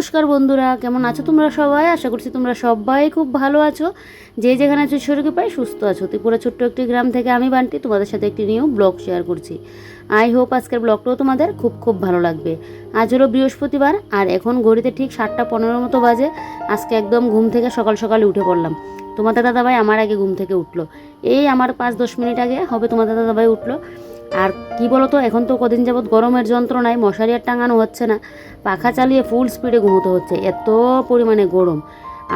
নমস্কার বন্ধুরা, কেমন আছো তোমরা সবাই? আশা করছি তোমরা সবাই খুব ভালো আছো। যে যেখানে আছো শরীরকে পাই সুস্থ আছো। ত্রিপুরা ছোট্ট একটি গ্রাম থেকে আমি বান্টি তোমাদের সাথে একটি নিউ ব্লগ শেয়ার করছি। আই হোপ আজকের ব্লগটাও তোমাদের খুব খুব ভালো লাগবে। আজ হলো বৃহস্পতিবার, আর এখন ঘড়িতে ঠিক সাতটা পনেরো মতো বাজে। আজকে একদম ঘুম থেকে সকাল সকালে উঠে পড়লাম। তোমাদের দাদাভাই আমার আগে ঘুম থেকে উঠল। এই আমার পাঁচ দশ মিনিট আগে হবে তোমাদের দাদাভাই উঠল। আর কি বলতো, এখন তো কদিন যাবৎ গরমের যন্ত্রণায় মশারি আর টাঙানো হচ্ছে না। পাখা চালিয়ে ফুল স্পিডে ঘুমোতে হচ্ছে, এত পরিমাণে গরম।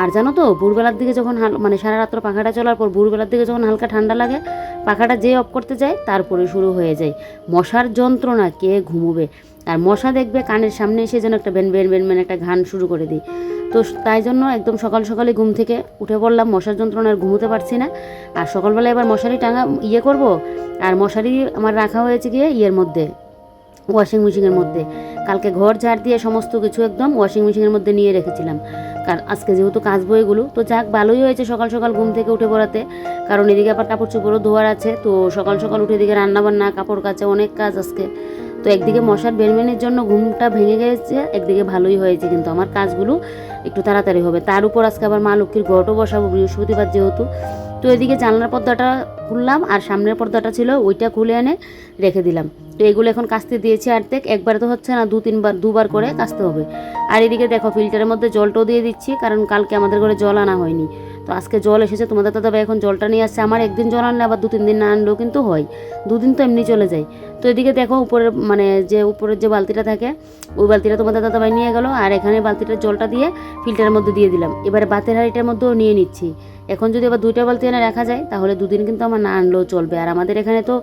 আর জানো তো, ভোরবেলার দিকে যখন মানে সারা রাত্র পাখাটা চলার পর ভোরবেলার দিকে যখন হালকা ঠান্ডা লাগে, পাখাটা যে অফ করতে যায়, তারপরে শুরু হয়ে যায়। মশার যন্ত্রণা কে ঘুমোবে? আর মশা দেখবে কানের সামনে এসে যেন একটা বেন বেন বেন বেন একটা ঘান শুরু করে দিই তো তাই জন্য একদম সকাল সকালে ঘুম থেকে উঠে পড়লাম, মশার যন্ত্রণার ঘুমোতে পারছি না। আর সকালবেলা এবার মশারি টাঙা ইয়ে করব। আর মশারি আমার রাখা হয়েছে গিয়ে ইয়ের মধ্যে ওয়াশিং মেশিনের মধ্যে। কালকে ঘর ঝাড় দিয়ে সমস্ত কিছু একদম ওয়াশিং মেশিনের মধ্যে নিয়ে রেখেছিলাম। কার আজকে যেহেতু কাচবো এগুলো তো যাক, ভালোই হয়েছে সকাল সকাল ঘুম থেকে উঠে পড়াতে। কারণ এদিকে আবার কাপড় চোপড়ও ধোয়ার আছে, তো সকাল সকাল উঠে এদিকে রান্না বান্না কাপড় কাচা অনেক কাজ আজকে। তো একদিকে মশার বেরমেনের জন্য ঘুমটা ভেঙে গেছে, একদিকে ভালোই হয়েছে কিন্তু আমার কাজগুলো একটু তাড়াতাড়ি হবে। তার উপর আজকে আবার মা লক্ষ্মীর ঘটও বসাবো বৃহস্পতিবার যেহেতু। তো এদিকে জানলার পর্দাটা খুললাম আর সামনের পর্দাটা ছিল ওইটা খুলে এনে রেখে দিলাম। তো এগুলো এখন কাস্তে দিয়েছি আর দেখ একবারে তো হচ্ছে না, দু তিনবার, দুবার করে কাচতে হবে। আর এদিকে দেখো ফিল্টারের মধ্যে জলটাও দিয়ে দিচ্ছি, কারণ কালকে আমাদের ঘরে জল আনা হয়নি। তো আজকে জল এসেছে, তোমাদের দাদা ভাই এখন জলটা নিয়ে আসছে। আমার একদিন জল আনলে আবার দু তিন দিন না আনলেও কিন্তু হয়। দুদিন তো এমনি চলে যায়। তো এদিকে দেখো উপরের মানে যে উপরের যে বালতিটা থাকে, ওই বালতিটা তোমাদের দাদা ভাই নিয়ে গেলো। আর এখানে বালতিটার জলটা দিয়ে ফিল্টারের মধ্যে দিয়ে দিলাম। এবারে বাতের হাঁড়িটার মধ্যেও নিয়ে নিচ্ছি। এখন যদি আবার দুইটা বালতি এনে রাখা যায়, তাহলে দুদিন কিন্তু আমার না আনলেও চলবে। আর আমাদের এখানে তো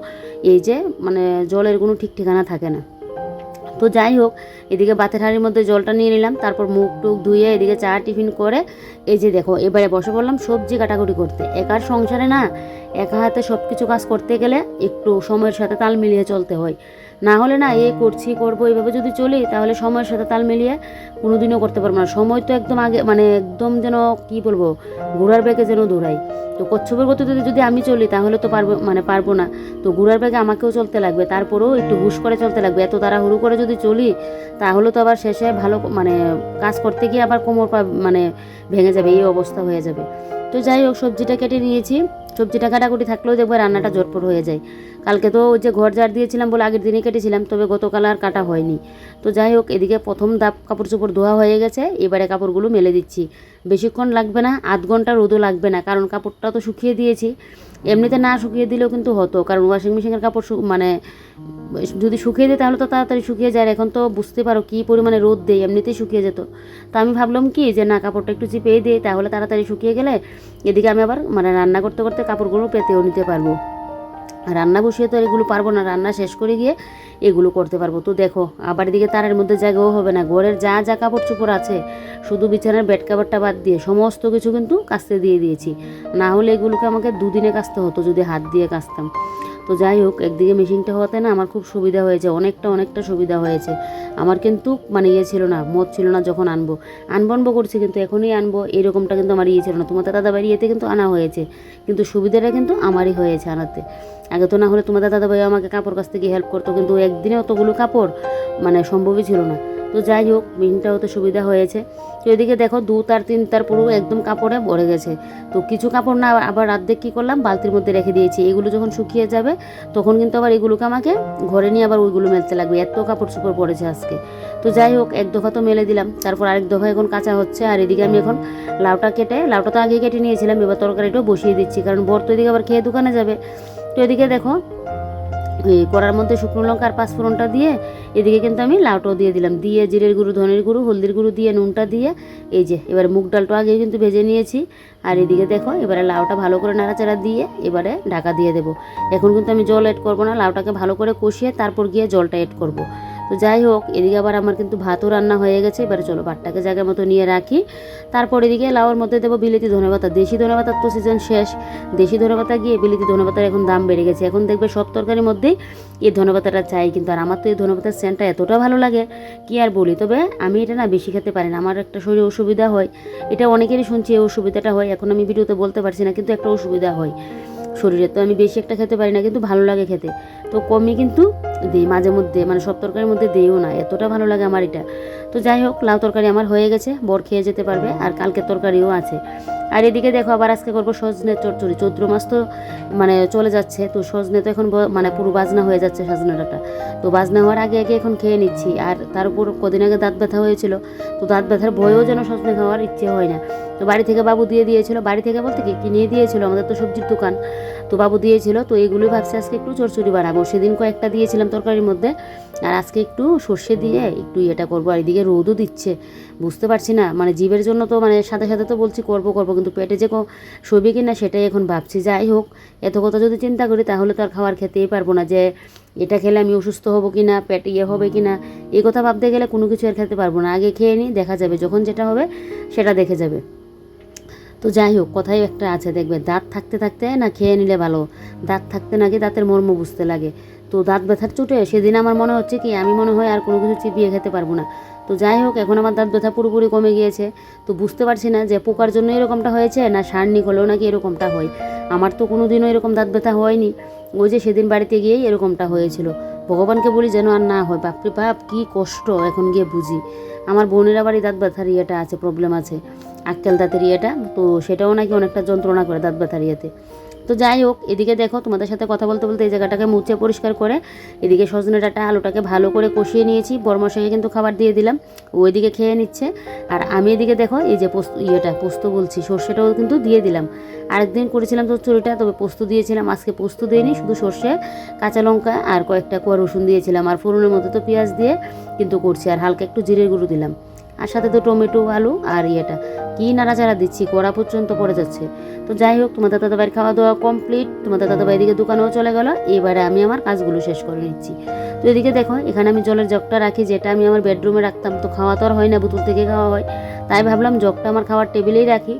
এই যে মানে জলের কোনো ঠিক ঠিকানা থাকে না। তো যাই হোক, এদিকে বাতের হাঁড়ির মধ্যে জলটা নিয়ে নিলাম, তারপর মুখ টুক ধুয়ে এদিকে চা টিফিন করে এই যে দেখো, এবারে বসে পড়লাম সবজি কাটাকুটি করতে। একার সংসারে না, একা হাতে সব কিছু কাজ করতে গেলে একটু সময়ের সাথে তাল মিলিয়ে চলতে হয়। না হলে না এ করছি, করব, এইভাবে যদি চলি, তাহলে সময়ের সাথে তাল মিলিয়ে কোনোদিনও করতে পারব না। সময় তো একদম আগে মানে একদম যেন কি বলব, ঘোড়ার ব্যাগে যেন দৌড়াই। তো কচ্ছপের গতিতে যদি আমি চলি, তাহলে তো পারব মানে পারব না। তো ঘোড়ার ব্যাগে আমাকেও চলতে লাগবে, তারপরেও একটু হুশ করে চলতে লাগবে। এত তাড়াহুড়ো করে যদি চলি, তাহলে তো আবার শেষে ভালো মানে কাজ করতে গিয়ে আবার কোমর পা মানে ভেঙে যাবে, এই অবস্থা হয়ে যাবে। তো যাই হোক, সবজিটা কেটে নিয়েছি। সবজিটা কাটাকুটি থাকলেও দেখব রান্নাটা জটপট হয়ে যায়। কালকে তো ওই যে ঘর ঝাড় দিয়েছিলাম বলে আগের দিনে কেটেছিলাম তবে গতকাল আর কাটা হয়নি। তো যাই হোক এদিকে প্রথম দাপ কাপড় চোপড় ধোয়া হয়ে গেছে এবারে কাপড়গুলো মেলে দিচ্ছি। বেশিক্ষণ লাগবে না আধ ঘণ্টা রোদও লাগবে না কারণ কাপড়টা তো শুকিয়ে দিয়েছি। এমনিতে না শুকিয়ে দিলেও কিন্তু হতো, কারণ ওয়াশিং মেশিনের কাপড় মানে যদি শুকিয়ে দিই তাহলে তো তাড়াতাড়ি শুকিয়ে যায় এখন তো বুঝতে পারো কী পরিমাণে রোদ দেয়, এমনিতেই শুকিয়ে যেত। তো আমি ভাবলাম কি যে না, কাপড়টা একটু চিপেই দিই, তাহলে তাড়াতাড়ি শুকিয়ে গেলে এদিকে আমি আবার মানে রান্না করতে করতে কাপড়গুলো পেতেও নিতে পারব। রান্না বসিয়ে তো এগুলো পারব না, রান্না শেষ করে গিয়ে এগুলো করতে পারব। তো দেখো, আবার এদিকে তারের মধ্যে জায়গাও হবে না। ঘরের যা যা কাপড় চোপড় আছে, শুধু বিছানার বেড কাপড়টা বাদ দিয়ে সমস্ত কিছু কিন্তু কাচতে দিয়ে দিয়েছি। না হলে এগুলোকে আমাকে দুদিনে কাচতে হতো, যদি হাত দিয়ে কাচতাম তো যাই হোক, একদিকে মেশিনটা হওয়াতে না আমার খুব সুবিধা হয়েছে, অনেকটা অনেকটা সুবিধা হয়েছে। আমার কিন্তু মানে ইয়ে ছিল না মত ছিল না যখন আনব। আনব আনব করছি কিন্তু এখনই আনব, এরকমটা কিন্তু আমার ইয়ে ছিল না। তোমাদের দাদা বাড়ি ইয়েতে কিন্তু আনা হয়েছে, কিন্তু সুবিধাটা কিন্তু আমারই হয়েছে আনাতে। আগে তো না হলে তোমাদের দাদা ভাই আমাকে কাপড় কাছ থেকে হেল্প করতো, কিন্তু একদিনে অতগুলো কাপড় মানে সম্ভবই ছিল না। তো যাই হোক মেশিনটা হতে সুবিধা হয়েছে। তো এদিকে দেখো, দু তার, তিন তার পুরো একদম কাপড়ে ভরে গেছে। তো কিছু কাপড় না, আবার অর্ধেক কী করলাম, বালতির মধ্যে রেখে দিয়েছি। এগুলো যখন শুকিয়ে যাবে, তখন কিন্তু আবার এগুলোকে আমাকে ঘরে নিয়ে আবার ওইগুলো মেলতে লাগবে। এত কাপড় চোপড় পড়েছে আজকে। তো যাই হোক, এক দফা তো মেলে দিলাম। তারপর আরেক দফা এখন কাঁচা হচ্ছে। আর এদিকে আমি এখন লাউটা কেটে, লাউটা তো আগে কেটে নিয়েছিলাম, এবার তরকারিটাও বসিয়ে দিচ্ছি। কারণ বর তো এদিকে আবার খেয়ে দোকানে যাবে। তো এদিকে দেখো কড়ার মধ্যে শুকনো লঙ্কা আর পাঁচফোড়নটা দিয়ে, এদিকে কিন্তু আমি লাউটাও দিয়ে দিলাম। দিয়ে জিরের গুঁড়ো, ধনের গুঁড়ো, হলদির গুঁড়ো দিয়ে, নুনটা দিয়ে, এই যে, এবারে মুগ ডালটা আগে কিন্তু ভেজে নিয়েছি। আর এদিকে দেখো, এবারে লাউটা ভালো করে নাড়াচাড়া দিয়ে এবারে ঢাকা দিয়ে দেবো। এখন কিন্তু আমি জল অ্যাড করব না, লাউটাকে ভালো করে কষিয়ে তারপর গিয়ে জলটা অ্যাড করব। তো যাই হোক, এদিকে আবার আমার কিন্তু ভাতও রান্না হয়ে গেছে। এবারে চলো ভাতটাকে জায়গার মতো নিয়ে রাখি। তারপর এদিকে লাউর মধ্যে দেবো বিলেতি ধনেপাতা দেশি ধনেপাতার তো সিজন শেষ। দেশি ধনেপাতা গিয়ে বিলেতি ধনেপাতার এখন দাম বেড়ে গেছে। এখন দেখবে সব তরকারির মধ্যেই এই ধনেপাতাটা চাই। কিন্তু আর আমার তো এই ধনেপাতার সেন্টটা এতটা ভালো লাগে কি আর বলি? তবে আমি এটা না বেশি খেতে পারি না। আমার একটা শরীরে অসুবিধা হয়। এটা অনেকেরই শুনছি এই অসুবিধাটা হয়। এখন আমি ভিডিওতে বলতে পারছি না, কিন্তু একটা অসুবিধা হয়। শরীরে তো আমি বেশি একটা খেতে পারি না, কিন্তু ভালো লাগে খেতে। তো কমই কিন্তু দিই মাঝে মধ্যে মানে সব তরকারির মধ্যে দিইও না, এতটা ভালো লাগে আমার এটা। তো যাই হোক, লাউ তরকারি আমার হয়ে গেছে, বর খেয়ে যেতে পারবে, আর কালকের তরকারিও আছে। আর এদিকে দেখো, আবার আজকে করব সজনে চচ্চড়ি, চৈত্র মাস তো মানে চলে যাচ্ছে, তো সজনে তো এখন মানে পুরো বাজনা হয়ে যাচ্ছে সজনে ডাঁটা তো বাজনা হওয়ার আগে আগে এখন খেয়ে নিচ্ছি, আর তার উপর কদিন আগে দাঁত ব্যথা হয়েছিল, তো দাঁত ব্যথার ভয়েও যেন সজনে খাওয়ার ইচ্ছে হয় না। তো বাড়ি থেকে বাবু দিয়ে দিয়েছিল। বাড়ি থেকে বলতে কি, কিনে দিয়েছিল আমাদের তো সবজির দোকান। তো বাবু দিয়েছিল, তো এগুলোই ভাবছি আজকে একটু চচ্চড়ি বানাবো। সেদিন কয়েকটা দিয়েছিলাম তরকারির মধ্যে। আর আজকে একটু সর্ষে দিয়ে একটু এটা করব। আর এদিকে রোদও দিচ্ছে। বুঝতে পারছি না। মানে জীবের জন্য তো মানে সাথে সাথে তো বলছি করব করব। কিন্তু পেটে যে সইবে কি না সেটাই এখন ভাবছি। যাই হোক, এত কথা যদি চিন্তা করি তাহলে তো আর খাবার খেতেই পারব না যে এটা খেলে আমি অসুস্থ হব কি না পেটে ইয়ে হবে কি না এই কথা ভাবতে গেলে কোনো কিছু আর খেতে পারব না। আগে খেয়ে নিই দেখা যাবে। যখন যেটা হবে সেটা দেখে যাবে। তো যাই হোক, কথাই একটা আছে, দেখবে দাঁত থাকতে থাকতে না খেয়ে নিলে ভালো। দাঁত থাকতে নাকি দাঁতের মর্ম বুঝতে লাগে। তো দাঁত ব্যথার চোটে সেদিন আমার মনে হচ্ছে কি, আমি মনে হয় আর কোনো কিছু চিবিয়ে খেতে পারব না। তো যাই হোক, এখন আমার দাঁত ব্যথা পুরোপুরি কমে গিয়েছে। তো বুঝতে পারছি না যে পোকার জন্য এরকমটা হয়েছে না সারনিক হলেও নাকি এরকমটা হয়। আমার তো কোনো দিনও এরকম দাঁত ব্যথা হয়নি। ওই যে সেদিন বাড়িতে গিয়েই এরকমটা হয়েছিল। ভগবানকে বলি যেন আর না হয়। বাপরে বাপ, কী কষ্ট, এখন গিয়ে বুঝি। আমার বোনের আবার এই দাঁত ব্যথার ইয়েটা আছে প্রবলেম আছে। আক্কেল দাঁতের ইয়েটা, তো সেটাও নাকি অনেকটা যন্ত্রণা করে দাঁত ব্যথার ইয়েতে। তো যাই হোক, এদিকে দেখো তোমাদের সাথে কথা বলতে বলতে এই জায়গাটাকে মুছে পরিষ্কার করে, এদিকে সজনে ডাঁটা, আলুটাকে ভালো করে কষিয়ে নিয়েছি বরমশাইকে কিন্তু খাবার দিয়ে দিলাম, ও ওইদিকে খেয়ে নিচ্ছে। আর আমি এদিকে দেখো, এই যে পোস্ত, ইয়েটা, পোস্ত বলছি, সর্ষেটাও কিন্তু দিয়ে দিলাম। আরেকদিন করেছিলাম তো চুরিটা তবে পোস্ত দিয়েছিলাম, আজকে পোস্ত দিইনি, শুধু সর্ষে, কাঁচা লঙ্কা আর কয়েকটা কোয়া রসুন দিয়েছিলাম, আর ফোড়নের মতো তো পেঁয়াজ দিয়ে কিন্তু করছি, আর হালকা একটু জিরের গুঁড়ো দিলাম। আর সাথে তো টমেটো, আলু আর ইয়েটা। কি নাড়াচাড়া দিচ্ছি? কড়া পর্যন্ত পড়ে যাচ্ছে। তো যাই হোক, তোমাদের দাদাভাইয়ের খাওয়া দাওয়া কমপ্লিট তোমাদের দাদাভাই এদিকে দোকানেও চলে গেল। এবারে আমি আমার কাজগুলো শেষ করে নিচ্ছি। তো এদিকে দেখো, এখানে আমি জলের জগটা রাখি, যেটা আমি আমার বেডরুমে রাখতাম। তো খাওয়া তো আর হয় না, বোতল থেকে খাওয়া হয়। তাই ভাবলাম জগটা আমার খাওয়ার টেবিলেই রাখি।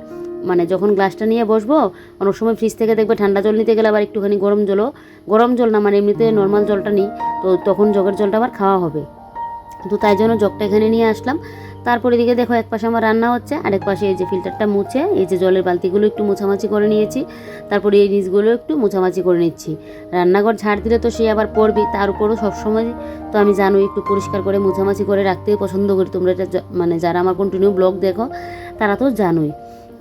মানে যখন গ্লাসটা নিয়ে বসবো, অনেক সময় ফ্রিজ থেকে দেখবে ঠান্ডা জল নিতে গেলে আবার একটুখানি গরম জলও। গরম জল না মানে এমনিতে নর্মাল জলটা নিই। তো তখন জগের জলটা আবার খাওয়া হবে। তো তাই জন্য জগটা এখানে নিয়ে আসলাম। তারপর এদিকে দেখো এক পাশে আমার রান্না হচ্ছে, আরেক পাশে এই যে ফিল্টারটা মুছে, এই যে জলের বালতিগুলো একটু মোছামাছি করে নিয়েছি, তারপরে এই নিচগুলো একটু মোছামাছি করে নিচ্ছি। রান্নাঘর ঝাড় দিলে তো সে আবার পড়বি তার উপরও সবসময় তো আমি জানো একটু পরিষ্কার করে মোছামাছি করে রাখতেই পছন্দ করি, তোমরা এটা মানে যারা আমার কন্টিনিউ ব্লগ দেখো, তারা তো জানোই।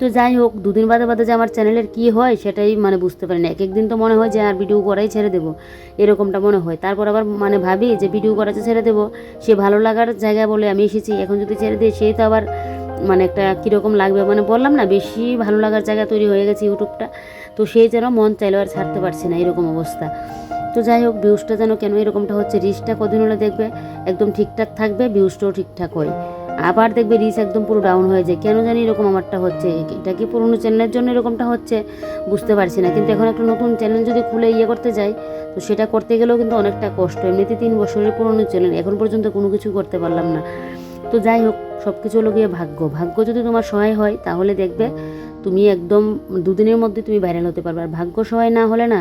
তো যাই হোক, দুদিন বাদে বাদে যে আমার চ্যানেলের কী হয় সেটাই মানে বুঝতে পারি না। এক একদিন তো মনে হয় যে আর ভিডিও করাই ছেড়ে দেবো, এরকমটা মনে হয়। তারপর আবার মানে ভাবি যে ভিডিও করাতে ছেড়ে দেবো, সে ভালো লাগার জায়গা বলে আমি এসেছি, এখন যদি ছেড়ে দিই সেই তো আবার মানে একটা কীরকম লাগবে? মানে বললাম না, বেশি ভালো লাগার জায়গা তৈরি হয়ে গেছে ইউটিউবটা, তো সেই যেন মন চাইলেও আর ছাড়তে পারছি না, এরকম অবস্থা। তো যাই হোক ভিউজটা যেন কেন এরকমটা হচ্ছে রিচটা কদিন হলে দেখবে, একদম ঠিকঠাক থাকবে ভিউজটাও ঠিকঠাক হয়। আবার দেখবে রিচ একদম পুরো ডাউন হয়ে যায়। কেন জানি এরকম আমারটা হচ্ছে? এটা কি পুরোনো চ্যানেলের জন্য এরকমটা হচ্ছে? বুঝতে পারছি না। কিন্তু এখন একটা নতুন চ্যানেল যদি খুলে ইয়ে করতে যাই, তো সেটা করতে গেলেও কিন্তু অনেকটা কষ্ট। এমনিতে তিন বছরের পুরনো চ্যানেল এখন পর্যন্ত কোনো কিছু করতে পারলাম না। তো যাই হোক সব কিছু হলো গিয়ে ভাগ্য। ভাগ্য যদি তোমার সহায় হয়, তাহলে দেখবে তুমি একদম দুদিনের মধ্যে তুমি ভাইরাল হতে পারবে। আর ভাগ্য সহায় না হলে না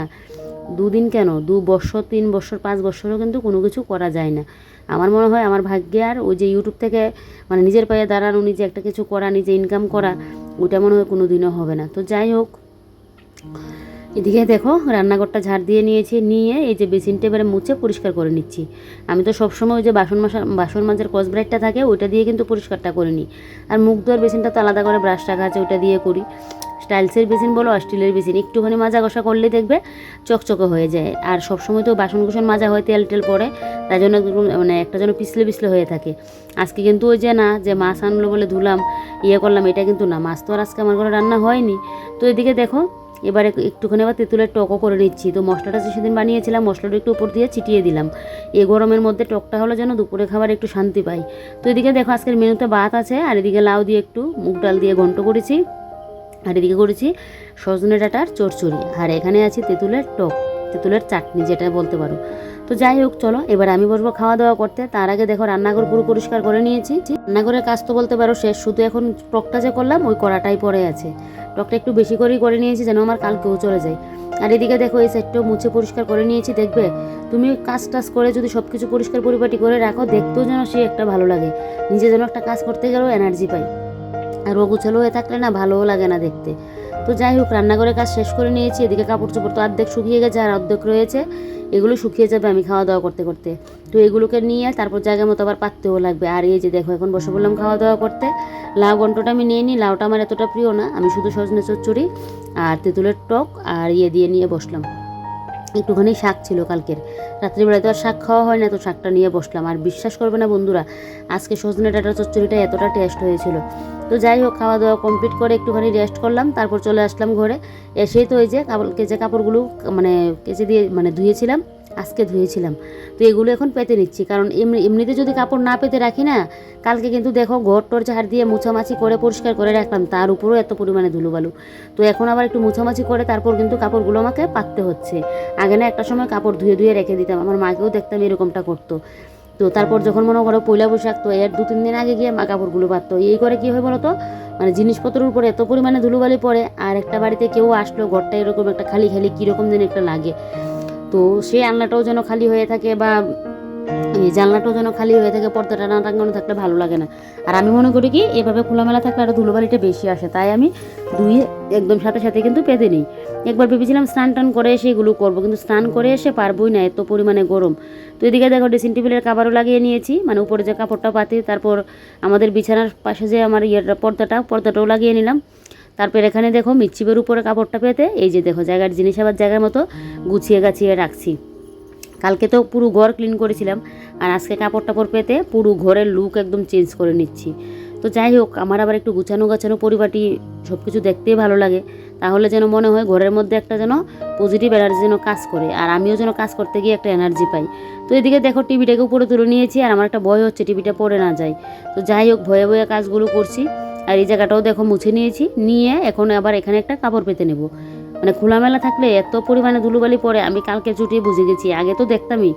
দুদিন কেন? দু বছর, তিন বছর, পাঁচ বছরও কিন্তু কোনো কিছু করা যায় না। আমার মনে হয়, আমার ভাগ্যে আর ওই যে ইউটিউব থেকে মানে নিজের পায়ে দাঁড়ানো, নিজে একটা কিছু করা, নিজে ইনকাম করা ওটা মনে হয় কোনো দিনও হবে না। তো যাই হোক, এদিকে দেখো, রান্নাঘরটা ঝাড় দিয়ে নিয়েছি, নিয়ে এই যে বেসিনটা এবারে মুছে পরিষ্কার করে নিচ্ছি। আমি তো সবসময় ওই যে বাসন মাসা, বাসন মাজার কসব্রাইটটা থাকে, ওইটা দিয়ে কিন্তু পরিষ্কারটা করে নিই। আর মুখ ধোয়ার বেসিনটা তো আলাদা করে ব্রাশ রাখা আছে, ওইটা দিয়ে করি। স্টাইলসের বেসিন বলো স্টিলের বেসিন, একটুখানি মাজা ঘষা করলে দেখবে চকচকে হয়ে যায়। আর সবসময় তো বাসন কুসন মাজা হয়, তেল টেল পরে তাই জন্য মানে একটা যেন পিছলে পিছলে হয়ে থাকে। আজকে কিন্তু ওই যে না, যে মাছ আনলো বলে ধুলাম ইয়ে করলাম, এটা কিন্তু না, মাছ তো আর আজকে আমার ঘরে রান্না হয়নি। তো এদিকে দেখো, এবারে একটুখানি আবার তেঁতুলের টকও করে নিচ্ছি। তো মশলাটা যে সেদিন বানিয়েছিলাম, মশলাটা একটু উপর দিয়ে ছিটিয়ে দিলাম। এই গরমের মধ্যে টকটা হলো যেন দুপুরে খাবার একটু শান্তি পাই। তো এদিকে দেখো, আজকের মেনুতে ভাত আছে, আর এদিকে লাউ দিয়ে একটু মুগ ডাল দিয়ে ঘন্ট করেছি। আর এদিকে করেছি সজনে ডাঁটার চচ্চড়ি আর এখানে আছে তেঁতুলের টক, তেঁতুলের চাটনি যেটা বলতে পারো। তো যাই হোক, চলো, এবার আমি বসবো খাওয়া দাওয়া করতে। তার আগে দেখো, রান্নাঘর পুরো পরিষ্কার করে নিয়েছি। রান্নাঘরের কাজ তো বলতে পারো শেষ, শুধু এখন টকটা যে করলাম, ওই কড়াটাই পরে আছে। টকটা একটু বেশি করেই করে নিয়েছি, যেন আমার কালকেও চলে যায়। আর এদিকে দেখো, এই সাইডটাও মুছে পরিষ্কার করে নিয়েছি, দেখবে? তুমি কাজ টাজ করে যদি সব কিছু পরিষ্কার পরিপাটি করে রাখো, দেখতেও যেন সে একটা ভালো লাগে। নিজে যেন একটা কাজ করতে গেলেও এনার্জি পাই। আর ও গুছালো হয়ে থাকলে না ভালোও লাগে না দেখতে। তো যাই হোক, রান্নাঘরের কাজ শেষ করে নিয়েছি, এদিকে কাপড় চোপড় তো অর্ধেক শুকিয়ে গেছে আর অর্ধেক রয়েছে, এগুলো শুকিয়ে যাবে আমি খাওয়া দাওয়া করতে করতে। তো এগুলোকে নিয়ে তারপর জায়গা মতো আবার পাততেও লাগবে। আর এই যে দেখো, এখন বসে বললাম খাওয়া দাওয়া করতে। লাউ ঘন্টটা আমি নিয়ে নিই, লাউটা আমার এতটা প্রিয় না, আমি শুধু সজনে চচ্চড়ি আর তেঁতুলের টক আর ইয়ে দিয়ে নিয়ে বসলাম। একটুখানি শাক ছিল কালকের। রাত্রিবেলায় তো আর শাক খাওয়া হয় না, তো শাকটা নিয়ে বসলাম। আর বিশ্বাস করবে না বন্ধুরা, আজকে সজনে ডাটা চচ্চড়িটা এতটা টেস্ট হয়েছিল। তো যাই হোক খাওয়া দাওয়া কমপ্লিট করে একটুখানি রেস্ট করলাম, তারপর চলে আসলাম ঘরে। এসেই তো ওই যে কাপড়, কেচে কাপড়গুলো মানে কেচে দিয়ে মানে ধুয়েছিলাম। আজকে ধুয়েছিলাম। তো এগুলো এখন পেতে নিচ্ছি, কারণ এমনি, এমনিতে যদি কাপড় না পেতে রাখি না, কালকে কিন্তু দেখো ঘর টর ঝাড় দিয়ে মুছামাছি করে পরিষ্কার করে রাখলাম, তার উপরেও এত পরিমাণে ধুলোবালু। তো এখন আবার একটু মুছামাছি করে তারপর কিন্তু কাপড়গুলো আমাকে পাততে হচ্ছে। আগে না একটা সময় কাপড় ধুয়ে ধুয়ে রেখে দিতাম, আমার মাকেও দেখতাম এরকমটা করতো। তো তারপর যখন মনে করো পয়লা বৈশাখ, তো এর দু, তিন দিন আগে গিয়ে মা কাপড়গুলো পাততো। এই করে কি হয় বলো তো মানে জিনিসপত্রের উপরে এত পরিমাণে ধুলোবালি পড়ে, আর একটা বাড়িতে কেউ আসলো, ঘরটা এরকম একটা খালি খালি, কীরকম যেন একটা লাগে। তো সেই আলনাটাও যেন খালি হয়ে থাকে বা এই জানলাটাও যেন খালি হয়ে থাকে, পর্দাটা না টাঙানো থাকলে ভালো লাগে না। আর আমি মনে করি কি, এভাবে খোলামেলা থাকলে আরও ধুলোবালিটা বেশি আসে। তাই আমি ধুয়ে একদম সাথে সাথে কিন্তু পেতে নিই। একবার ভেবেছিলাম স্নান টান করে এসে এগুলো করব, কিন্তু স্নান করে এসে পারবোই না, এত পরিমাণে গরম। তো এদিকে দেখো ড্রেসিং টেবিলের কাবারও লাগিয়ে নিয়েছি মানে উপরে যে কাপড়টা পাতি, তারপর আমাদের বিছানার পাশে যে আমার ইয়েটা, পর্দাটা, পর্দাটাও লাগিয়ে নিলাম। তারপর এখানে দেখো মিচ্ছিপের উপরে কাপড়টা পেতে, এই যে দেখো জায়গার জিনিস আবার জায়গার মতো গুছিয়ে গাছিয়ে রাখছি। কালকে তো পুরো ঘর ক্লিন করেছিলাম, আর আজকে কাপড় টাপড় পেতে পুরো ঘরের লুক একদম চেঞ্জ করে নিচ্ছি। তো যাই হোক, আমার আবার একটু গুছানো গাছানো পরিপাটি সব কিছু দেখতেই ভালো লাগে। তাহলে যেন মনে হয় ঘরের মধ্যে একটা যেন পজিটিভ এনার্জি যেন কাজ করে, আর আমিও যেন কাজ করতে গিয়ে একটা এনার্জি পাই। তো এদিকে দেখো টিভিটাকে উপরে তুলে নিয়েছি, আর আমার একটা ভয় হচ্ছে টিভিটা পড়ে না যায়। তো যাই হোক, ভয়ে ভয়ে কাজগুলো করছি। আর এই জায়গাটাও দেখো মুছে নিয়েছি। নিয়ে এখন আবার এখানে একটা কাপড় পেতে নেব। মানে খোলামেলা থাকলে এত পরিমাণে ধুলোবালি পড়ে, আমি কালকে চুটিয়ে বুঝে গেছি, আগে তো দেখতামই।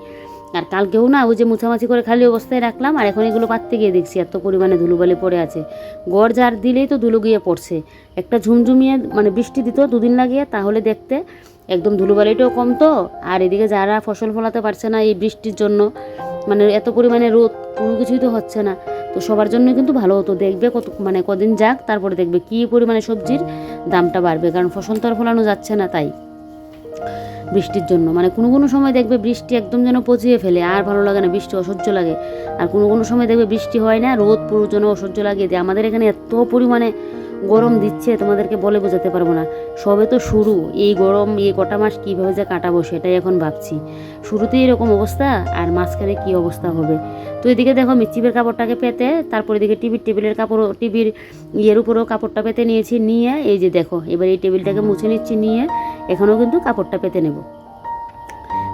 আর কালকেও না ওই যে মুছামাছি করে খালি অবস্থায় রাখলাম, আর এখন এগুলো পাততে গিয়ে দেখছি এত পরিমাণে ধুলোবালি পড়ে আছে। গড় জার দিলেই তো ধুলো গিয়ে পড়ছে। একটা ঝুমঝুমিয়ে মানে বৃষ্টি দিত দুদিন লাগিয়ে তাহলে দেখতে একদম ধুলোবালিটাও কম তো, আর এদিকে যারা ফসল ফলাতে পারছে না এই বৃষ্টির জন্য মানে এত পরিমাণে রোদ, কোনো কিছুই তো হচ্ছে না। তো সবার জন্য কিন্তু ভালো হতো, দেখবে কত মানে কদিন যাক, তারপরে দেখবে কী পরিমাণে সবজির দামটা বাড়বে, কারণ ফসল তো আর ফলানো যাচ্ছে না তাই বৃষ্টির জন্য। মানে কোনো কোনো সময় দেখবে বৃষ্টি একদম যেন পচিয়ে ফেলে, আর ভালো লাগে না, বৃষ্টি অসহ্য লাগে। আর কোনো কোনো সময় দেখবে বৃষ্টি হয় না, রোদ পুরো যেন অসহ্য দেয় আমাদের এখানে এত পরিমাণে গরম দিচ্ছে, তোমাদেরকে বলে বোঝাতে পারব না। সবে তো শুরু, এই গরম, এই কটা মাস কীভাবে যে কাটাবো সেটাই এখন ভাবছি। শুরুতে এরকম অবস্থা, আর মাঝখানে কী অবস্থা হবে? তো এদিকে দেখো মিচিপের কাপড়টাকে পেতে, তারপর এদিকে টিভির টেবিলের কাপড় টিভির ইয়ের উপরেও কাপড়টা পেতে নিয়েছি, নিয়ে এই যে দেখো, এবার এই টেবিলটাকে মুছে নিচ্ছি, নিয়ে এখনও কিন্তু কাপড়টা পেতে নেব।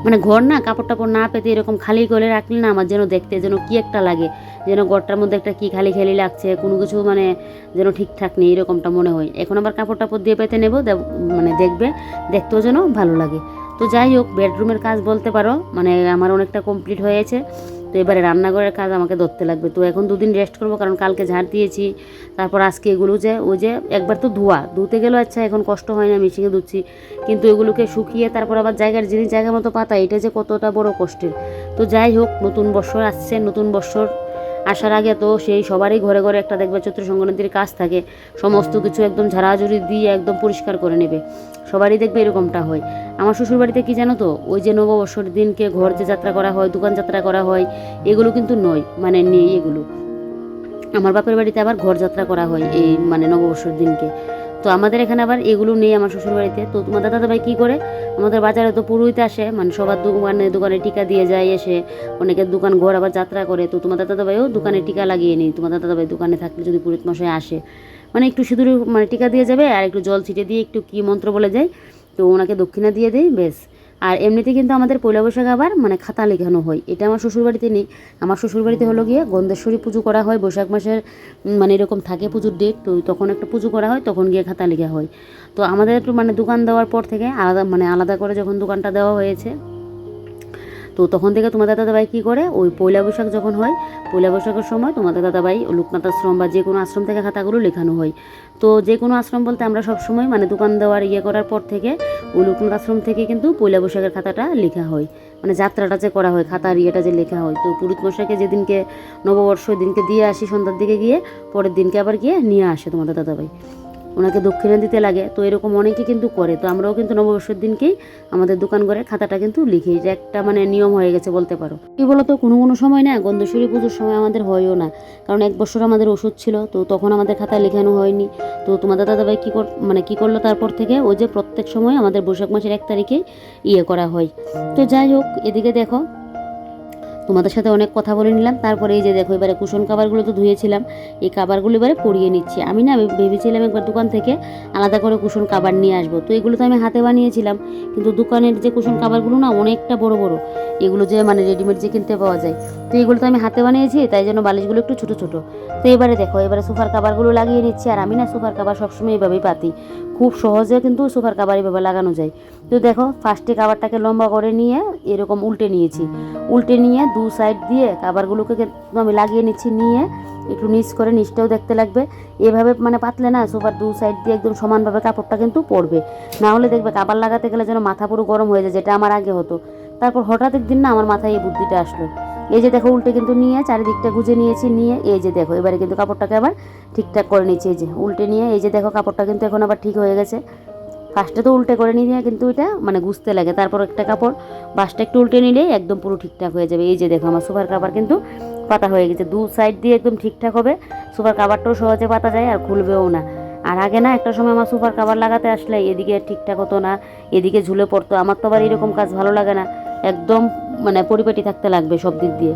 মানে ঘর না কাপড় টাপড় না পেতে এরকম খালি করে রাখলে না আমার যেন দেখতে যেন কি একটা লাগে, যেন ঘরটার মধ্যে একটা কি খালি খালি লাগছে, কোনো কিছু মানে যেন ঠিকঠাক নেই, এরকমটা মনে হয়। এখন আবার কাপড় টাপড় দিয়ে পেতে নেব মানে দেখবে, দেখতেও যেন ভালো লাগে। তো যাই হোক বেডরুমের কাজ বলতে পারো মানে আমার অনেকটা কমপ্লিট হয়েছে তো এবারে রান্নাঘরের কাজ আমাকে ধরতে লাগবে। তো এখন দুদিন রেস্ট করব, কারণ কালকে ঝাড় দিয়েছি। তারপর আজকে এগুলো যে ওই যে একবার তো ধোয়া, ধুতে গেলেও আচ্ছা এখন কষ্ট হয় না, মেশিনে ধুচ্ছি। কিন্তু এগুলোকে শুকিয়ে তারপর আবার জায়গার জিনিস, জায়গা মতো পাতা, এটা যে কতটা বড় কষ্টের। তো যাই হোক, নতুন বছর আসছে, নতুন বছর আসার আগে তো সেই সবারই ঘরে ঘরে একটা দেখবে চৈত্র সংক্রান্তির কাজ থাকে। সমস্ত কিছু একদম ঝাড়াঝুড়ি দিয়ে একদম পরিষ্কার করে নেবে। সবারই দেখবে এরকমটা হয়। আমার শ্বশুরবাড়িতে কি জানো তো? ওই যে নববর্ষের দিনকে ঘর যে যাত্রা করা হয়, দোকান যাত্রা করা হয়, এগুলো কিন্তু নয়। মানে নেই এগুলো। আমার বাপের বাড়িতে আবার ঘর যাত্রা করা হয় এই মানে নববর্ষের দিনকে। তো আমাদের এখানে আবার এগুলো নেই আমার শ্বশুরবাড়িতে। তো তোমার দাদা ভাই কী করে? আমাদের বাজারে তো পুরোহিত আসে মানে সবার দোকানে দোকানে টিকা দিয়ে যায় এসে, অনেকের দোকান ঘর আবার যাত্রা করে। তো তোমার দাদা ভাইও দোকানে টিকা লাগিয়ে নিই। তোমার দাদা ভাই দোকানে থাকলে যদি পুরোহিত মশাই আসে। মানে একটু সিঁদুর মানে টিকা দিয়ে যাবে আর একটু জল ছিটে দিয়ে একটু কী মন্ত্র বলে যায়, তো ওনাকে দক্ষিণা দিয়ে দেয় বেশ আর এমনিতে কিন্তু আমাদের পয়লা বৈশাখ আবার মানে খাতা লেখানো হয়। এটা আমার শ্বশুরবাড়িতে নেই। আমার শ্বশুরবাড়িতে হলো গিয়ে গন্ধেশ্বরী পুজো করা হয়, বৈশাখ মাসের মানে এরকম থাকে পুজোর ডেট তো তখন একটা পুজো করা হয়, তখন গিয়ে খাতা লেখা হয়। তো আমাদের একটু মানে দোকান দেওয়ার পর থেকে আলাদা মানে আলাদা করে যখন দোকানটা দেওয়া হয়েছে তো তখন থেকে তোমাদের দাদাভাই কী করে? ওই পয়লা বৈশাখ যখন হয়, পয়লা বৈশাখের সময় তোমাদের দাদাভাই লোকনাথ আশ্রম বা যে কোনো আশ্রম থেকে খাতাগুলো লেখানো হয়। তো যে কোনো আশ্রম বলতে আমরা সব সময় মানে দোকান দেওয়ার ইয়ে করার পর থেকে ওই লোকনাথ আশ্রম থেকে কিন্তু পয়লা বৈশাখের খাতাটা লেখা হয়। মানে যাত্রাটা যে করা হয়, খাতার ইয়েটা যে লেখা হয়। তো পুরুত মশাইকে যেদিনকে নববর্ষ দিনকে দিয়ে আসি সন্ধ্যার দিকে গিয়ে, পরের দিনকে আবার গিয়ে নিয়ে আসে তোমাদের দাদাভাই। ওনাকে দক্ষিণা দিতে লাগে, তো এরকম অনেকে কিন্তু করে। তো আমরাও কিন্তু নববর্ষের দিনকেই আমাদের দোকান ঘরে খাতাটা কিন্তু লিখি। যে একটা মানে নিয়ম হয়ে গেছে বলতে পারো। কি বলতো, কোনো কোনো সময় না গন্ধেশ্বরী পুজোর সময় আমাদের হয়ও না। কারণ এক বছর আমাদের ওষুধ ছিল, তো তখন আমাদের খাতায় লেখানো হয়নি। তো তোমাদের দাদাভাই কী কর মানে কী করল তারপর থেকে? ওই যে প্রত্যেক সময় আমাদের বৈশাখ মাসের এক তারিখে ইয়ে করা হয়। তো যাই হোক, এদিকে দেখো তোমাদের সাথে অনেক কথা বলে নিলাম। তারপরে এই যে দেখো, এবারে কুশন কাবারগুলো তো ধুয়েছিলাম। এই কাবারগুলো এবারে পরিয়ে নিচ্ছি। আমি না ভেবেছিলাম একবার দোকান থেকে আলাদা করে কুশন কাবার নিয়ে আসব। তো এগুলো তো আমি হাতে বানিয়েছিলাম, কিন্তু দোকানের যে কুশন কাবারগুলো না অনেকটা বড় বড়, এগুলো যে মানে রেডিমেড যে কিনতে পাওয়া যায়, তো এগুলো তো আমি হাতে বানিয়েছি, তাই জন্য বালিশগুলো একটু ছোটো ছোটো। তো এবারে দেখো, এবারে সোফার কাবারগুলো লাগিয়ে নিচ্ছি, আর আমি না সোফার কাবার সবসময় এভাবেই পাতি। খুব সহজে কিন্তু সোফার কাবার এভাবে লাগানো যায়। তো দেখো ফার্স্টে কাবারটাকে লম্বা করে নিয়ে এরকম উল্টে নিয়েছি। উল্টে নিয়ে দু সাইড দিয়ে কাবারগুলোকে আমি লাগিয়ে নিচ্ছি, নিয়ে একটু নিচ করে নিচটাও দেখতে লাগবে। এভাবে মানে পাতলে না, সোফার দু সাইড দিয়ে একদম সমানভাবে কাপড়টা কিন্তু পড়বে না হলে দেখবে কাবার লাগাতে গেলে যেন মাথা পুরো গরম হয়ে যায়, যেটা আমার আগে হতো। তারপর হঠাৎ একদিন না আমার মাথায় এই বুদ্ধিটা আসলো। এই যে দেখো, উল্টে কিন্তু নিয়ে চারিদিকটা গুজে নিয়েছি, নিয়ে এই যে দেখো, এবারে কিন্তু কাপড়টাকে আবার ঠিকঠাক করে নিচ্ছি। এই যে উল্টে নিয়ে এই যে দেখো, কাপড়টা কিন্তু এখন আবার ঠিক হয়ে গেছে। ফার্স্টে তো উল্টে করে নিয়ে কিন্তু এটা মানে গুছতে লাগে। তারপর একটা কাপড়, বাসটা একটু উল্টে নিলেই একদম পুরো ঠিকঠাক হয়ে যাবে। এই যে দেখো আমার সোফার কাভার কিন্তু পাতা হয়ে গেছে। দু সাইড দিয়ে একদম ঠিকঠাক হবে। সোফার কাভারটাও সহজে পাতা যায় আর খুলবেও না। আর আগে না একটা সময় আমার সুপার কাভার লাগাতে আসলে এদিকে ঠিকঠাক হতো না, এদিকে ঝুলে পড়তো। আমার তো আবার এরকম কাজ ভালো লাগে না। একদম মানে পরিপাটি থাকতে লাগবে সব দিক দিয়ে।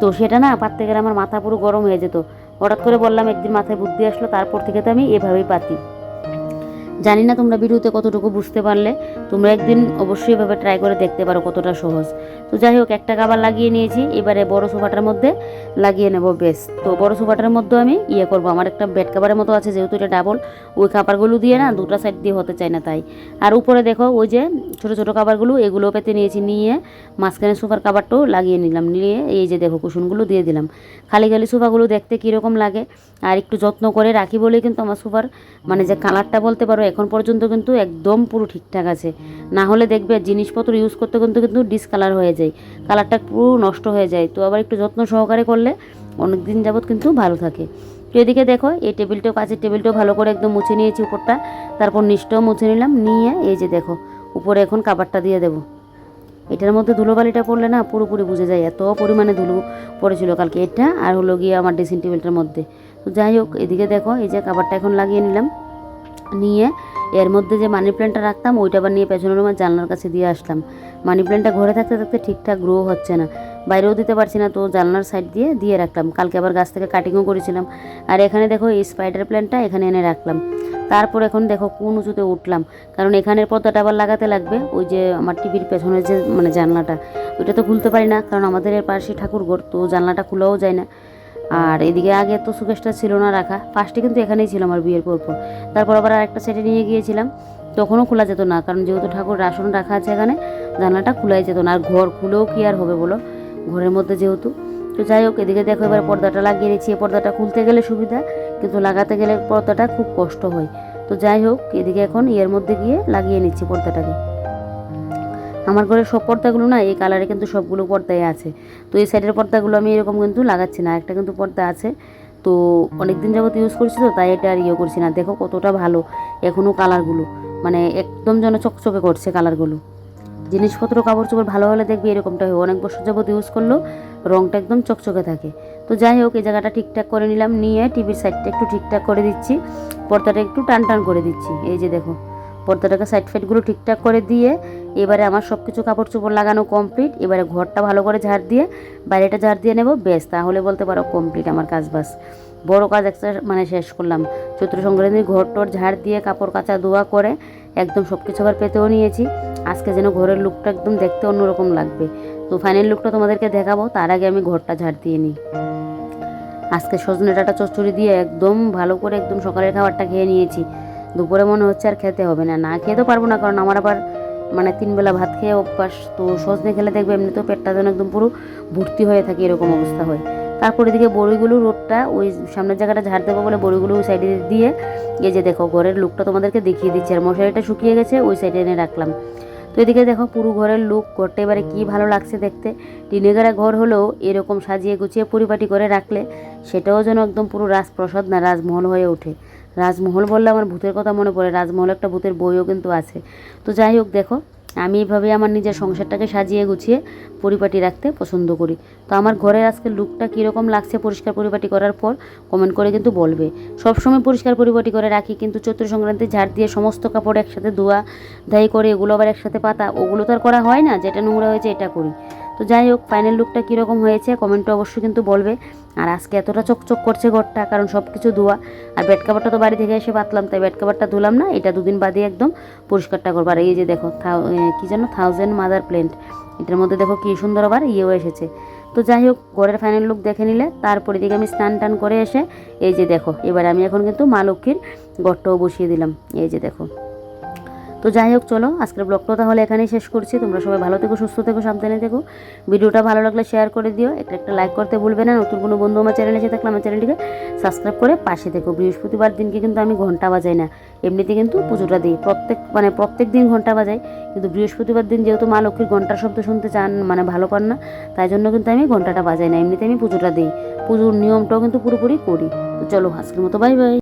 তো সেটা না পাততে গেলে আমার মাথা পুরো গরম হয়ে যেত। হঠাৎ করে বললাম, একদিন মাথায় বুদ্ধি আসলো, তারপর থেকে তো আমি এভাবেই পাতি। জানি না তোমরা ভিডিওতে কতটুকু বুঝতে পারলে। তোমরা একদিন অবশ্যই এভাবে ট্রাই করে দেখতে পারো কতটা সহজ। তো যাই হোক, একটা কাবার লাগিয়ে নিয়েছি। এবারে বড় সোফাটার মধ্যে লাগিয়ে নেব, বেশ। তো বড় সোফাটার মধ্যে আমি ইয়ে করব। আমার একটা বেড কাভারের মতো আছে, যেহেতু এটা ডাবল ওই কাপড়গুলো দিয়ে না দুটো সাইড দিয়ে হতে চায় না তাই। আর উপরে দেখো, ওই যে ছোট ছোট কাবারগুলো এগুলো পেতে নিয়েছি, নিয়ে মাঝখানে সোফার কাবারটাও লাগিয়ে নিলাম। নিয়ে এই যে দেখো কুশনগুলো দিয়ে দিলাম। খালি খালি সোফাগুলো দেখতে কীরকম লাগে, আর একটু যত্ন করে রাখি বলেই কিন্তু আমার সোফার মানে যে কালারটা বলতে পারো, এখন পর্যন্ত কিন্তু একদম পুরো ঠিকঠাক আছে। না হলে দেখবে জিনিসপত্র ইউজ করতে কিন্তু কিন্তু ডিসকালার হয়ে যায়। কালারটা পুরো নষ্ট হয়ে যায়। তো আবার একটু যত্ন সহকারে করলে অনেক দিন যাবৎ কিন্তু ভালো থাকে। তো এদিকে দেখো, এই টেবিলটাও কাছের টেবিলটাও ভালো করে একদম মুছে নিয়েছি উপরটা। তারপর নিচটাও মুছে নিলাম, নিয়ে এই যে দেখো, উপরে এখন কাবারটা দিয়ে দেবো। এটার মধ্যে ধুলোবালিটা পড়লে না পুরোপুরি বুঝে যায়, এত পরিমাণে ধুলো পড়েছিল কালকে। এটা আর হলো গিয়ে আমার ড্রেসিং টেবিলটার মধ্যে। তো যাই হোক, এদিকে দেখো, এই যে কাবারটা এখন লাগিয়ে নিলাম। নিয়ে এর মধ্যে যে মানি প্ল্যান্টটা রাখতাম, ওইটা আবার নিয়ে পেছনের রুমের জানলার কাছে দিয়ে আসলাম। মানি প্ল্যান্টটা ঘরে থাকতে থাকতে ঠিকঠাক গ্রো হচ্ছে না। বাইরেও দিতে পারছি না, তো জানলার সাইড দিয়ে দিয়ে রাখলাম। কালকে আবার গাছ থেকে কাটিংও করেছিলাম। আর এখানে দেখো এই স্পাইডার প্ল্যান্টটা এখানে এনে রাখলাম। তারপর এখন দেখো কোন উঁচুতে উঠলাম। কারণ এখানের পর্দাটা আবার লাগাতে লাগবে, ওই যে আমার টিভির পেছনের যে মানে জানলাটা, ওইটা তো খুলতে পারি না। কারণ আমাদের এর পাশে ঠাকুর ঘর তো জানলাটা খোলাও যায় না। আর এদিকে আগে তো সুকেশটা ছিল না রাখা। ফার্স্টে কিন্তু এখানেই ছিল আমার বিয়ের পর পর। তারপর আবার আরেকটা সেটে নিয়ে গিয়েছিলাম। তখনও খোলা যেত না, কারণ যেহেতু ঠাকুর রাসন রাখা আছে এখানে, জানলাটা খোলাই যেত না। আর ঘর খুলেও কি আর হবে বলো? ঘরের মধ্যে যেহেতু। তো যাই হোক, এদিকে দেখো এবার পর্দাটা লাগিয়ে নিচ্ছি পর্দাটা খুলতে গেলে সুবিধা, কিন্তু লাগাতে গেলে পর্দাটা খুব কষ্ট হয়। তো যাই হোক, এদিকে এখন ইয়ের মধ্যে গিয়ে লাগিয়ে নিচ্ছি পর্দাটাকে। আমার ঘরের সব পর্দাগুলো না, এই কালারে কিন্তু সবগুলো পর্দায় আছে। তো এই সাইডের পর্দাগুলো আমি এরকম কিন্তু লাগাচ্ছি না, একটা কিন্তু পর্দা আছে। তো অনেক দিন যাবত ইউজ করছি তো, তাই এটা আর ইয়ে করছি না। দেখো কতটা ভালো এখনও কালারগুলো মানে একদম যেন চকচকে করছে কালারগুলো জিনিসপত্র, কাপড় চোপড় ভালো হলে দেখবি এরকমটা হয়। অনেক বছর যাবত ইউজ করলেও রঙটা একদম চকচকে থাকে। তো যাই হোক, এই জায়গাটা ঠিকঠাক করে নিলাম। নিয়ে টিভির সাইডটা একটু ঠিকঠাক করে দিচ্ছি। পর্দাটা একটু টান টান করে দিচ্ছি। এই যে দেখো। পর্দাটাকে সাইড ফাইডগুলো ঠিকঠাক করে দিয়ে, এবারে আমার সব কিছু কাপড় চোপড় লাগানো কমপ্লিট এবারে ঘরটা ভালো করে ঝাড় দিয়ে, বাইরেটা ঝাড় দিয়ে নেব বেশ তাহলে বলতে পারো কমপ্লিট আমার কাজ বাস। বড় কাজ একটা মানে শেষ করলাম। চৈত্র সংক্রান্তির ঘর টর ঝাড় দিয়ে, কাপড় কাচা ধোয়া করে, একদম সব কিছু আবার পেতেও নিয়েছি। আজকে যেন ঘরের লুকটা একদম দেখতে অন্যরকম লাগবে। তো ফাইনাল লুকটা তোমাদেরকে দেখাবো, তার আগে আমি ঘরটা ঝাড় দিয়ে নিই। আজকে সজনে ডাটা চচ্চড়ি দিয়ে একদম ভালো করে একদম সকালের খাবারটা খেয়ে নিয়েছি। দুপুরে মনে হচ্ছে আর খেতে হবে না। না খেয়ে তো পারব না, কারণ আমার আবার মানে তিন বেলা ভাত খেয়ে অভ্যাস, তো সজনে খেলে দেখবে এমনিতেও পেটটা যেন একদম পুরো ভর্তি হয়ে থাকে এরকম অবস্থা হয়। তারপরে দিকে বড়িগুলো রোডটা ওই সামনের জায়গাটা ঝাড় দেবো বলে বড়িগুলো ওই সাইডে দিয়ে, এই যে দেখো ঘরের লুকটা তোমাদেরকে দেখিয়ে দিচ্ছে। আর মশারিটা শুকিয়ে গেছে, ওই সাইডে এনে রাখলাম। তো এদিকে দেখো পুরো ঘরের লুক ঘরটা এবারে কী ভালো লাগছে দেখতে। টিনেগারা ঘর হলেও এরকম সাজিয়ে গুছিয়ে পরিপাটি করে রাখলে সেটাও যেন একদম পুরো রাজপ্রসাদ না, রাজমহল হয়ে ওঠে। রাজমহল বললে আমার ভূতের কথা মনে পড়ে। রাজমহল একটা ভূতের বইও কিন্তু আছে। তো যাই হোক, দেখো, আমি এইভাবে আমার নিজের সংসারটাকে সাজিয়ে গুছিয়ে পরিপাটি রাখতে পছন্দ করি। তো আমার ঘরের আজকে লুকটা কীরকম লাগছে পরিষ্কার পরিপাটি করার পর কমেন্ট করে কিন্তু বলবে। সবসময় পরিষ্কার পরিপাটি করে রাখি, কিন্তু চৈত্র সংক্রান্তি ঝাড় দিয়ে সমস্ত কাপড় একসাথে ধোয়া, ধাই করে এগুলো আবার একসাথে পাতা, ওগুলো তো আর করা হয় না, যেটা নোংরা হয়েছে এটা করি। তো যাই হোক ফাইনাল লুকটা কীরকম হয়েছে কমেন্টে অবশ্যই কিন্তু বলবে। আর আজকে এতটা চকচক করছে ঘরটা, কারণ সব কিছু ধোয়া। আর বেড কাভারটা তো বাড়ি থেকে এসে পাতলাম, তাই বেড কাভারটা ধুলাম না, এটা দুদিন বাদে একদম পরিষ্কারটা করব। আর এই যে দেখো কি যেন থাউজেন্ড মাদার প্লেন্ট এটার মধ্যে দেখো কি সুন্দর আবার ইয়েও এসেছে। তো যাই হোক, ঘরের ফাইনাল লুক দেখে নিলে, তারপরে দিকে আমি স্নান টান করে এসে, এই যে দেখো, এবার আমি এখন কিন্তু মা লক্ষ্মীর গড়টাও বসিয়ে দিলাম। এই যে দেখো। তো যাই হোক, চলো, আজকের ব্লগটা তাহলে এখানেই শেষ করছি। তোমরা সবাই ভালো থেকো, সুস্থ থেকো, সাবধানে থেকো। ভিডিওটা ভালো লাগলে শেয়ার করে দিও। একটা একটা লাইক করতে ভুলবে না। নতুন কোনো বন্ধু আমার চ্যানেলে এসে থাকলে আমার চ্যানেলটিকে সাবস্ক্রাইব করে পাশে থেকো। বৃহস্পতিবার দিনকে কিন্তু আমি ঘণ্টা বাজাই না। এমনিতে কিন্তু পুজোটা দিই। প্রত্যেক মানে প্রত্যেক দিন ঘণ্টা বাজাই। কিন্তু বৃহস্পতিবার দিন যেহেতু মা লক্ষ্মীর ঘণ্টার শব্দ শুনতে চান মানে ভালো পান না, তাই জন্য কিন্তু আমি ঘন্টাটা বাজাই না। এমনিতে আমি পুজোটা দিই। পুজোর নিয়মটাও কিন্তু পুরোপুরি করি। তো চলো, আজকের মতো বাই বাই